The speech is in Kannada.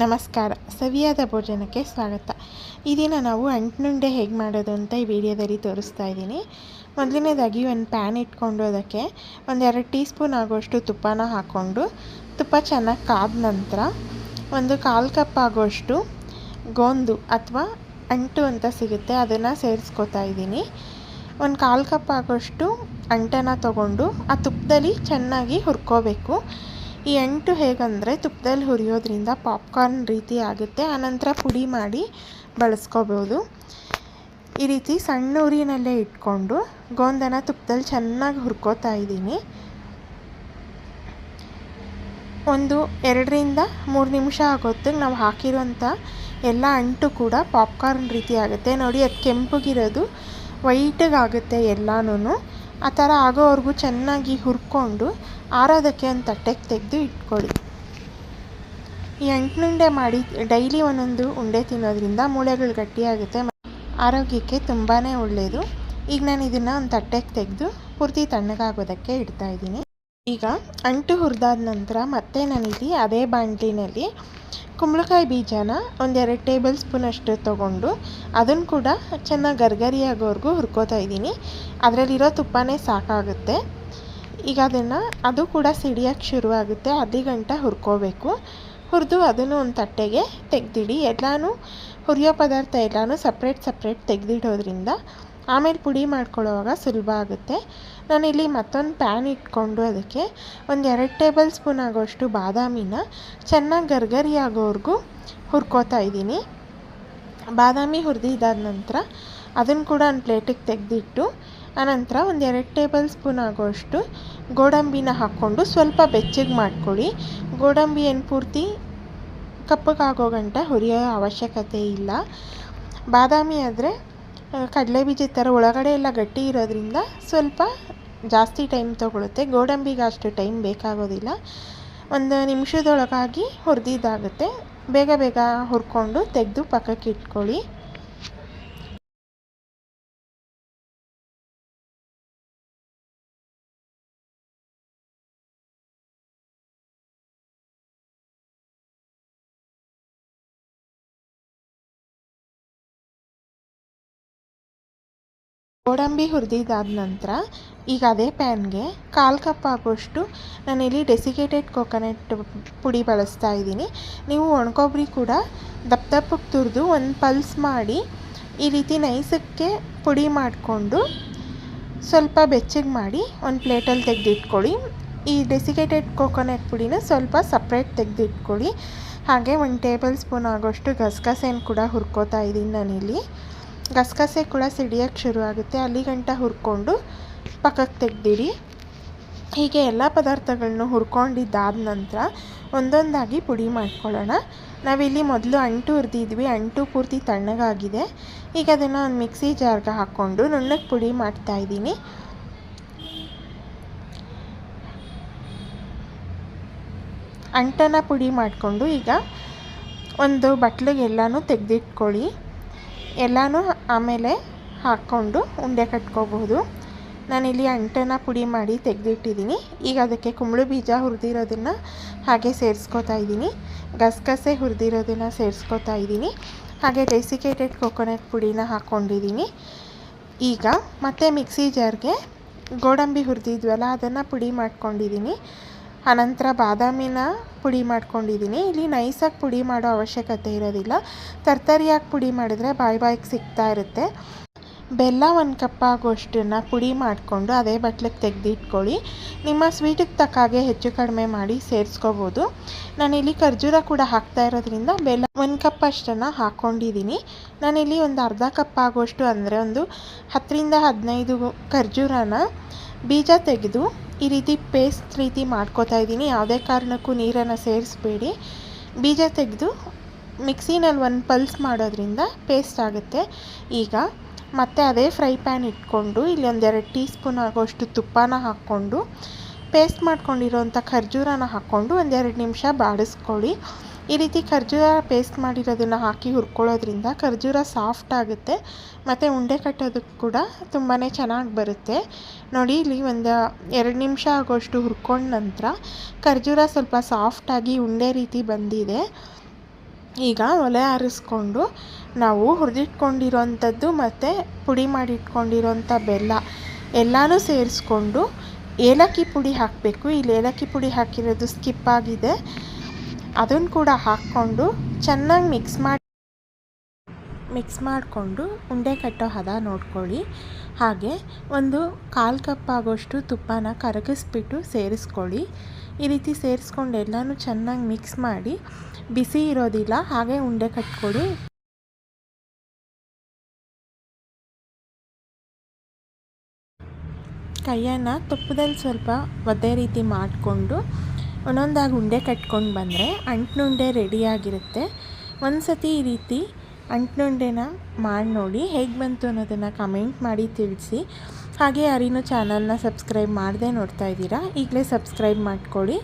ನಮಸ್ಕಾರ. ಸವಿಯಾದ ಭೋಜನಕ್ಕೆ ಸ್ವಾಗತ. ಈ ದಿನ ನಾವು ಅಂಟ್ನುಂಡೆ ಹೇಗೆ ಮಾಡೋದು ಅಂತ ಈ ವಿಡಿಯೋದಲ್ಲಿ ತೋರಿಸ್ತಾ ಇದ್ದೀನಿ. ಮೊದಲನೇದಾಗಿ ಒಂದು ಪ್ಯಾನ್ ಇಟ್ಕೊಂಡು ಅದಕ್ಕೆ ಒಂದೆರಡು ಟೀ ಸ್ಪೂನ್ ಆಗೋಷ್ಟು ತುಪ್ಪನ ಹಾಕ್ಕೊಂಡು, ತುಪ್ಪ ಚೆನ್ನಾಗಿ ಕಾದ ನಂತರ ಒಂದು ಕಾಲು ಕಪ್ ಆಗೋಷ್ಟು ಗೋಂದು ಅಥವಾ ಅಂಟು ಅಂತ ಸಿಗುತ್ತೆ, ಅದನ್ನು ಸೇರಿಸ್ಕೊತಾ ಇದ್ದೀನಿ. ಒಂದು ಕಾಲು ಕಪ್ ಆಗೋಷ್ಟು ಅಂಟನ್ನು ತೊಗೊಂಡು ಆ ತುಪ್ಪದಲ್ಲಿ ಚೆನ್ನಾಗಿ ಹುರ್ಕೋಬೇಕು. ಈ ಎಂಟು ಹೇಗಂದರೆ ತುಪ್ಪದಲ್ಲಿ ಹುರಿಯೋದ್ರಿಂದ ಪಾಪ್ಕಾರ್ನ್ ರೀತಿ ಆಗುತ್ತೆ. ಆನಂತರ ಪುಡಿ ಮಾಡಿ ಬಳಸ್ಕೋಬೋದು. ಈ ರೀತಿ ಸಣ್ಣ ಉರಿನಲ್ಲೇ ಇಟ್ಕೊಂಡು ಗೋಂದನ ತುಪ್ಪದಲ್ಲಿ ಚೆನ್ನಾಗಿ ಹುರ್ಕೋತಾ ಇದ್ದೀನಿ. ಒಂದು ಎರಡರಿಂದ ಮೂರು ನಿಮಿಷ ಆಗೋತ್ತಿಗೆ ನಾವು ಹಾಕಿರೋಂಥ ಎಲ್ಲ ಅಂಟು ಕೂಡ ಪಾಪ್ಕಾರ್ನ್ ರೀತಿ ಆಗುತ್ತೆ. ನೋಡಿ, ಅದು ಕೆಂಪಗಿರೋದು, ವೈಟಿಗಾಗುತ್ತೆ ಎಲ್ಲನೂ ಆ ಥರ ಆಗೋವರೆಗೂ ಚೆನ್ನಾಗಿ ಹುರ್ಕೊಂಡು ಆರೋದಕ್ಕೆ ಒಂದು ತಟ್ಟೆಗೆ ತೆಗೆದು ಇಟ್ಕೊಳ್ಳಿ. ಈ ಅಂಟಿನುಂಡೆ ಮಾಡಿ ಡೈಲಿ ಒಂದೊಂದು ಉಂಡೆ ತಿನ್ನೋದ್ರಿಂದ ಮೂಳೆಗಳು ಗಟ್ಟಿಯಾಗುತ್ತೆ ಆರೋಗ್ಯಕ್ಕೆ ತುಂಬಾ ಒಳ್ಳೆಯದು ಈಗ ನಾನು ಇದನ್ನು ಒಂದು ತಟ್ಟೆಗೆ ತೆಗೆದು ಪೂರ್ತಿ ತಣ್ಣಗಾಗೋದಕ್ಕೆ ಇಡ್ತಾ ಇದ್ದೀನಿ. ಈಗ ಅಂಟು ಹುರಿದಾದ ನಂತರ ಮತ್ತೆ ನಾನಿಲ್ಲಿ ಅದೇ ಬಾಂಡ್ಲಿನಲ್ಲಿ ಕುಂಬಳಕಾಯಿ ಬೀಜನ ಒಂದೆರಡು ಟೇಬಲ್ ಸ್ಪೂನ್ ಅಷ್ಟು ತೊಗೊಂಡು ಅದನ್ನು ಕೂಡ ಚೆನ್ನಾಗಿ ಗರ್ಗರಿಯಾಗೋವರೆಗೂ ಹುರ್ಕೋತಾ ಇದ್ದೀನಿ. ಅದರಲ್ಲಿರೋ ತುಪ್ಪನೇ ಸಾಕಾಗುತ್ತೆ. ಈಗ ಅದನ್ನು ಅದು ಕೂಡ ಸಿಡಿಯೋಕ್ಕೆ ಶುರುವಾಗುತ್ತೆ. ಅದಿಗಂಟ ಗಂಟೆ ಹುರ್ಕೋಬೇಕು. ಹುರಿದು ಅದನ್ನು ಒಂದು ತಟ್ಟೆಗೆ ತೆಗೆದಿಡಿ. ಎಲ್ಲನೂ ಹುರಿಯೋ ಪದಾರ್ಥ ಎಲ್ಲನೂ ಸಪ್ರೇಟ್ ಸಪ್ರೇಟ್ ತೆಗೆದಿಡೋದ್ರಿಂದ ಆಮೇಲೆ ಪುಡಿ ಮಾಡ್ಕೊಳ್ಳೋವಾಗ ಸುಲಭ ಆಗುತ್ತೆ. ನಾನಿಲ್ಲಿ ಮತ್ತೊಂದು ಪ್ಯಾನ್ ಇಟ್ಕೊಂಡು ಅದಕ್ಕೆ ಒಂದು ಎರಡು ಟೇಬಲ್ ಸ್ಪೂನ್ ಆಗೋಷ್ಟು ಬಾದಾಮಿನ ಚೆನ್ನಾಗಿ ಗರ್ಗರಿ ಆಗೋವರೆಗೂ ಹುರ್ಕೋತಾ ಇದ್ದೀನಿ. ಬಾದಾಮಿ ಹುರಿದಿದ್ದಾದ ನಂತರ ಅದನ್ನು ಕೂಡ ಒಂದು ಪ್ಲೇಟಿಗೆ ತೆಗೆದಿಟ್ಟು, ಆನಂತರ ಒಂದು ಎರಡು ಟೇಬಲ್ ಸ್ಪೂನ್ ಆಗೋಷ್ಟು ಗೋಡಂಬಿನ ಹಾಕ್ಕೊಂಡು ಸ್ವಲ್ಪ ಬೆಚ್ಚಗೆ ಮಾಡ್ಕೊಳ್ಳಿ. ಗೋಡಂಬಿ ಏನು ಪೂರ್ತಿ ಕಪ್ಪಗಾಗೋ ಗಂಟ ಹುರಿಯೋ ಅವಶ್ಯಕತೆ ಇಲ್ಲ. ಬಾದಾಮಿ ಆದರೆ ಕಡಲೆ ಬೀಜದ ಥರ ಒಳಗಡೆ ಎಲ್ಲ ಗಟ್ಟಿ ಇರೋದ್ರಿಂದ ಸ್ವಲ್ಪ ಜಾಸ್ತಿ ಟೈಮ್ ತೊಗೊಳುತ್ತೆ. ಗೋಡಂಬಿಗೆ ಅಷ್ಟು ಟೈಮ್ ಬೇಕಾಗೋದಿಲ್ಲ. ಒಂದು ನಿಮಿಷದೊಳಗಾಗಿ ಹುರಿದಿದ್ದಾಗುತ್ತೆ. ಬೇಗ ಬೇಗ ಹುರ್ಕೊಂಡು ತೆಗೆದು ಪಕ್ಕಕ್ಕೆ ಇಟ್ಕೊಳ್ಳಿ. ಗೋಡಂಬಿ ಹುರಿದಿದ್ದಾದ ನಂತರ ಈಗ ಅದೇ ಪ್ಯಾನ್ಗೆ ಕಾಲು ಕಪ್ ಆಗೋಷ್ಟು ನಾನಿಲ್ಲಿ ಡೆಸಿಕೇಟೆಡ್ ಕೊಕೊನಟ್ ಪುಡಿ ಬಳಸ್ತಾ ಇದ್ದೀನಿ. ನೀವು ಒಣಕೊಬ್ಬರಿ ಕೂಡ ದಪ್ಪ ದಪ್ಪಕ್ಕೆ ತುರಿದು ಒಂದು ಪಲ್ಸ್ ಮಾಡಿ ಈ ರೀತಿ ನೈಸಕ್ಕೆ ಪುಡಿ ಮಾಡಿಕೊಂಡು ಸ್ವಲ್ಪ ಬೆಚ್ಚಗೆ ಮಾಡಿ ಒಂದು ಪ್ಲೇಟಲ್ಲಿ ತೆಗೆದಿಟ್ಕೊಳ್ಳಿ. ಈ ಡೆಸಿಕೇಟೆಡ್ ಕೋಕೋನಟ್ ಪುಡಿನ ಸ್ವಲ್ಪ ಸಪ್ರೇಟ್ ತೆಗೆದಿಟ್ಕೊಳ್ಳಿ. ಹಾಗೆ ಒಂದು ಟೇಬಲ್ ಸ್ಪೂನ್ ಆಗೋಷ್ಟು ಗಸಗಸೆನ ಕೂಡ ಹುರ್ಕೋತಾ ಇದ್ದೀನಿ ನಾನಿಲ್ಲಿ. ಗಸಗಸೆ ಕೂಡ ಸಿಡಿಯೋಕ್ಕೆ ಶುರುವಾಗುತ್ತೆ. ಅಲ್ಲಿ ಗಂಟ ಹುರ್ಕೊಂಡು ಪಕ್ಕಕ್ಕೆ ತೆಗ್ದಿಡಿ. ಹೀಗೆ ಎಲ್ಲ ಪದಾರ್ಥಗಳನ್ನೂ ಹುರ್ಕೊಂಡಿದ್ದಾದ ನಂತರ ಒಂದೊಂದಾಗಿ ಪುಡಿ ಮಾಡ್ಕೊಳ್ಳೋಣ. ನಾವಿಲ್ಲಿ ಮೊದಲು ಅಂಟು ಹುರಿದಿದ್ವಿ. ಅಂಟು ಪೂರ್ತಿ ತಣ್ಣಗಾಗಿದೆ. ಈಗ ಅದನ್ನು ಒಂದು ಮಿಕ್ಸಿ ಜಾರ್ಗೆ ಹಾಕ್ಕೊಂಡು ನುಣ್ಣಗೆ ಪುಡಿ ಮಾಡ್ತಾಯಿದ್ದೀನಿ ಅಂಟನ್ನು ಪುಡಿ ಮಾಡಿಕೊಂಡು ಈಗ ಒಂದು ಬಟ್ಲಿಗೆಲ್ಲನೂ ತೆಗೆದಿಟ್ಕೊಳ್ಳಿ. ಎಲ್ಲನೂ ಆಮೇಲೆ ಹಾಕ್ಕೊಂಡು ಉಂಡೆ ಕಟ್ಕೋಬಹುದು. ನಾನಿಲ್ಲಿ ಅಂಟೆನ ಪುಡಿ ಮಾಡಿ ತೆಗೆದಿಟ್ಟಿದ್ದೀನಿ. ಈಗ ಅದಕ್ಕೆ ಕುಂಬಳು ಬೀಜ ಹುರಿದಿರೋದನ್ನು ಹಾಗೆ ಸೇರಿಸ್ಕೋತಾ ಇದ್ದೀನಿ. ಗಸಗಸೆ ಹುರಿದಿರೋದನ್ನು ಸೇರಿಸ್ಕೋತಾ ಇದ್ದೀನಿ. ಹಾಗೆ ಡೆಸಿಕೇಟೆಡ್ ಕೊಕೊನಟ್ ಪುಡಿನ ಹಾಕ್ಕೊಂಡಿದ್ದೀನಿ ಈಗ ಮತ್ತೆ ಮಿಕ್ಸಿ ಜಾರ್ಗೆ ಗೋಡಂಬಿ ಹುರಿದಿದ್ವಲ್ಲ, ಅದನ್ನು ಪುಡಿ ಮಾಡ್ಕೊಂಡಿದ್ದೀನಿ. ಆನಂತರ ಬಾದಾಮಿನ ಪುಡಿ ಮಾಡ್ಕೊಂಡಿದ್ದೀನಿ. ಇಲ್ಲಿ ನೈಸಾಗಿ ಪುಡಿ ಮಾಡೋ ಅವಶ್ಯಕತೆ ಇರೋದಿಲ್ಲ. ತರ್ತರಿಯಾಗಿ ಪುಡಿ ಮಾಡಿದ್ರೆ ಬಾಯಿ ಬಾಯಿಗೆ ಸಿಗ್ತಾ ಇರುತ್ತೆ. ಬೆಲ್ಲ ಒಂದು ಕಪ್ ಆಗೋಷ್ಟನ್ನು ಪುಡಿ ಮಾಡಿಕೊಂಡು ಅದೇ ಬಟ್ಲಿಗೆ ತೆಗೆದಿಟ್ಕೊಳ್ಳಿ. ನಿಮ್ಮ ಸ್ವೀಟಿಗೆ ತಕ್ಕಾಗೆ ಹೆಚ್ಚು ಕಡಿಮೆ ಮಾಡಿ ಸೇರಿಸ್ಕೋಬೋದು. ನಾನಿಲ್ಲಿ ಖರ್ಜೂರ ಕೂಡ ಹಾಕ್ತಾ ಇರೋದ್ರಿಂದ ಬೆಲ್ಲ ಒಂದು ಕಪ್ ಅಷ್ಟನ್ನು ಹಾಕ್ಕೊಂಡಿದ್ದೀನಿ ನಾನಿಲ್ಲಿ ಒಂದು ಅರ್ಧ ಕಪ್ ಆಗೋಷ್ಟು ಅಂದರೆ ಒಂದು ಹತ್ತರಿಂದ ಹದಿನೈದು ಖರ್ಜೂರನ ಬೀಜ ತೆಗೆದು ಈ ರೀತಿ ಪೇಸ್ಟ್ ರೀತಿ ಮಾಡ್ಕೋತಾ ಇದ್ದೀನಿ. ಯಾವುದೇ ಕಾರಣಕ್ಕೂ ನೀರನ್ನು ಸೇರಿಸ್ಬೇಡಿ. ಬೀಜ ತೆಗೆದು ಮಿಕ್ಸಿನಲ್ಲಿ ಒಂದು ಪಲ್ಸ್ ಮಾಡೋದ್ರಿಂದ ಪೇಸ್ಟ್ ಆಗುತ್ತೆ. ಈಗ ಮತ್ತೆ ಅದೇ ಫ್ರೈ ಪ್ಯಾನ್ ಇಟ್ಕೊಂಡು ಇಲ್ಲಿ ಒಂದೆರಡು ಟೀ ಸ್ಪೂನ್ ಆಗೋಷ್ಟು ತುಪ್ಪನ ಹಾಕ್ಕೊಂಡು ಪೇಸ್ಟ್ ಮಾಡ್ಕೊಂಡಿರೋಂಥ ಖರ್ಜೂರನ ಹಾಕ್ಕೊಂಡು ಒಂದೆರಡು ನಿಮಿಷ ಬಾಡಿಸ್ಕೊಳ್ಳಿ. ಈ ರೀತಿ ಖರ್ಜೂರ ಪೇಸ್ಟ್ ಮಾಡಿರೋದನ್ನು ಹಾಕಿ ಹುರ್ಕೊಳ್ಳೋದ್ರಿಂದ ಖರ್ಜೂರ ಸಾಫ್ಟ್ ಆಗುತ್ತೆ. ಮತ್ತು ಉಂಡೆ ಕಟ್ಟೋದಕ್ಕೆ ಕೂಡ ತುಂಬಾ ಚೆನ್ನಾಗಿ ಬರುತ್ತೆ. ನೋಡಿ, ಇಲ್ಲಿ ಒಂದು ಎರಡು ನಿಮಿಷ ಆಗೋಷ್ಟು ಹುರ್ಕೊಂಡ ನಂತರ ಖರ್ಜೂರ ಸ್ವಲ್ಪ ಸಾಫ್ಟಾಗಿ ಉಂಡೆ ರೀತಿ ಬಂದಿದೆ. ಈಗ ಒಲೆ ಆರಿಸ್ಕೊಂಡು ನಾವು ಹುರಿದಿಟ್ಕೊಂಡಿರೋಂಥದ್ದು ಮತ್ತು ಪುಡಿ ಮಾಡಿಟ್ಕೊಂಡಿರೋಂಥ ಬೆಲ್ಲ ಎಲ್ಲನೂ ಸೇರಿಸ್ಕೊಂಡು ಏಲಕ್ಕಿ ಪುಡಿ ಹಾಕಬೇಕು. ಇಲ್ಲಿ ಏಲಕ್ಕಿ ಪುಡಿ ಹಾಕಿರೋದು ಸ್ಕಿಪ್ ಆಗಿದೆ. ಅದನ್ನು ಕೂಡ ಹಾಕ್ಕೊಂಡು ಚೆನ್ನಾಗಿ ಮಿಕ್ಸ್ ಮಾಡಿ ಮಿಕ್ಸ್ ಮಾಡಿಕೊಂಡು ಉಂಡೆ ಕಟ್ಟೋ ಹದ ನೋಡ್ಕೊಳ್ಳಿ. ಹಾಗೆ ಒಂದು ಕಾಲು ಕಪ್ ಆಗೋಷ್ಟು ತುಪ್ಪನ ಕರಗಿಸ್ಬಿಟ್ಟು ಸೇರಿಸ್ಕೊಳ್ಳಿ. ಈ ರೀತಿ ಸೇರಿಸ್ಕೊಂಡು ಎಲ್ಲನೂ ಚೆನ್ನಾಗಿ ಮಿಕ್ಸ್ ಮಾಡಿ. ಬಿಸಿ ಇರೋದಿಲ್ಲ, ಹಾಗೆ ಉಂಡೆ ಕಟ್ಕೊಳ್ಳಿ. ಕೈಯನ್ನು ತುಪ್ಪದಲ್ಲಿ ಸ್ವಲ್ಪ ಒದ್ದೆ ರೀತಿ ಮಾಡಿಕೊಂಡು ಒಂದೊಂದಾಗಿ ಉಂಡೆ ಕಟ್ಕೊಂಡು ಬಂದರೆ ಅಂಟ್ನುಂಡೆ ರೆಡಿಯಾಗಿರುತ್ತೆ ಒಂದು ಸತಿ ಈ ರೀತಿ ಅಂಟ್ನುಂಡೆನ ಮಾಡಿ ನೋಡಿ ಹೇಗೆ ಬಂತು ಅನ್ನೋದನ್ನು ಕಮೆಂಟ್ ಮಾಡಿ ತಿಳಿಸಿ. ಹಾಗೆ ಯಾರಿನೂ ಚಾನಲ್ನ ಸಬ್ಸ್ಕ್ರೈಬ್ ಮಾಡದೆ ನೋಡ್ತಾ ಇದ್ದೀರಾ ಈಗಲೇ ಸಬ್ಸ್ಕ್ರೈಬ್ ಮಾಡ್ಕೊಳ್ಳಿ.